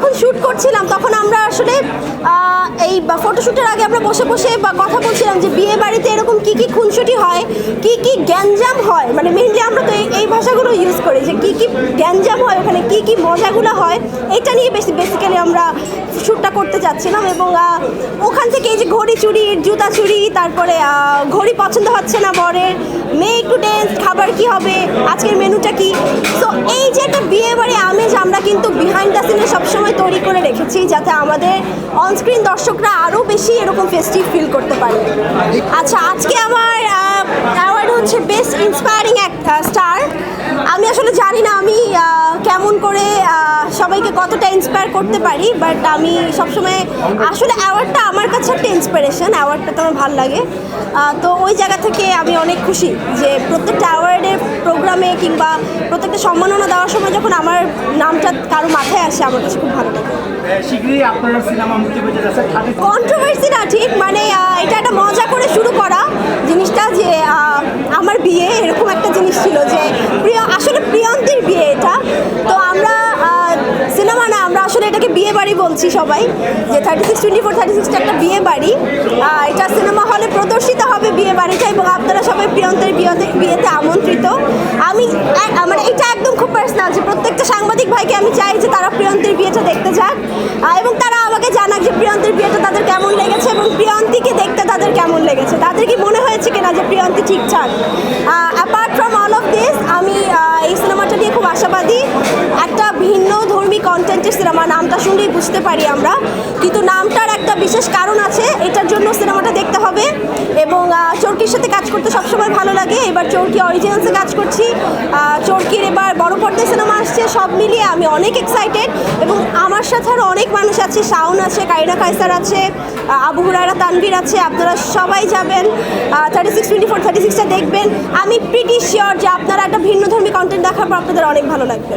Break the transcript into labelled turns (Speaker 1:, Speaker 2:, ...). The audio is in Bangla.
Speaker 1: যখন শ্যুট করছিলাম, তখন আমরা আসলে এই ফটোশ্যুটের আগে আমরা বসে বসে বা কথা বলছিলাম যে বিয়ে বাড়িতে এরকম কি কি খুনসুটি হয়, কি কি গ্যাঞ্জাম হয় মানে মেনলি আমরা তো এই- ভাষাগুলো ইউজ করি যে কি কি গ্যাঞ্জাম হয়, ওখানে কি কি মজাগুলো হয়, এটা নিয়ে বেশি বেসিক্যালি আমরা শ্যুটটা করতে যাচ্ছিলাম এবং ওখান থেকে এই যে ঘড়ি চুরি, জুতা চুরি, তারপরে ঘড়ি পছন্দ হচ্ছে না বরের, মেয়ে একটু ডেন্স খাবার কি হবে, আজকের মেনুটা কি? তো এই যে একটা বিয়ে বাড়ি আমেজ আমরা কিন্তু বিহাইন্ড দ্য সিনে সবসময় রেখেছি যাতে আমাদের অনস্ক্রিন দর্শকরা আরও বেশি এরকম ফেস্টিভ ফিল করতে পারে। আচ্ছা আজকে আমার অ্যাওয়ার্ড হচ্ছে বেস্ট ইন্সপায়ারিং স্টার আমি আসলে জানি না আমি কেমন করে সবাইকে কতটা ইন্সপায়ার করতে পারি বাট আমি সবসময়, আসলে অ্যাওয়ার্ডটা আমার কাছে একটা ইন্সপিরেশন অ্যাওয়ার্ডটা তো আমার ভালো লাগে। তো ওই জায়গা থেকে আমি অনেক খুশি যে প্রত্যেকটা প্রোগ্রামে কিংবা প্রত্যেকটা সম্মাননা দেওয়ার সময় যখন আমার নামটা কারও মাথায় আসে আমার কাছে খুব ভালো লাগে। কন্ট্রোভার্সি না ঠিক? মানে এটা একটা মজা করে শুরু করা জিনিসটা যে আমার বিয়ে এরকম একটা জিনিস ছিল যে প্রিয় আসলে প্রিয়ন্তীর বিয়ে এটা। তো আমরা সিনেমা না আমরা আসলে এটাকে বিয়ে বাড়ি বলছি সবাই যে thirty six twenty four thirty সিক্সটা একটা বিয়ে বাড়ি। এটা সিনেমা হলে প্রদর্শিত হবে বিয়ে বাড়িটা এবং আপনারা সবাই প্রিয়ন্তের বিয়েতে বিয়েতে আমন্ত্রিত আমি মানে এটা একদম খুব পার্সোনাল যে প্রত্যেকটা সাংবাদিক ভাইকে আমি চাই যে তারা প্রিয়ন্তীর বিয়েটা দেখতে যাক এবং তারা আমাকে জানাক যে প্রিয়ন্তীর বিয়েটা তাদের কেমন লেগেছে এবং প্রিয়ন্তীকে দেখতে তাদের কেমন লেগেছে। তাদের কি মনে হয়েছে কিনা যে প্রিয়ন্তী ঠিকঠাক apart from all of this আমি এই সিনেমাটা নিয়ে খুব আশাবাদী। একটা ভিন্ন ধর্মী কন্টেন্টের সিনেমা, নামটা শুনলেই বুঝতে পারি আমরা। কিন্তু নামটার একটা বিশেষ কারণ আছে, এটার জন্য সিনেমাটা দেখতে হবে এবং চরকির সাথে কাজ করতে এবার চরকি অরিজিনালসে কাজ করছি। চরকির এবার বড় পর্দা সিনেমা আসছে, সব মিলিয়ে আমি অনেক এক্সাইটেড এবং আমার সাথে আরও অনেক মানুষ আছে শাউন আছে কাইনা কাইসার আছে আবু হুরারা তানভীর আছে, আপনারা সবাই যাবেন। Thirty six twenty four thirty সিক্সটা দেখবেন। আমি প্রিটি শিওর যে আপনারা একটা ভিন্ন ধর্মী কন্টেন্ট দেখার পর আপনাদের অনেক ভালো লাগবে।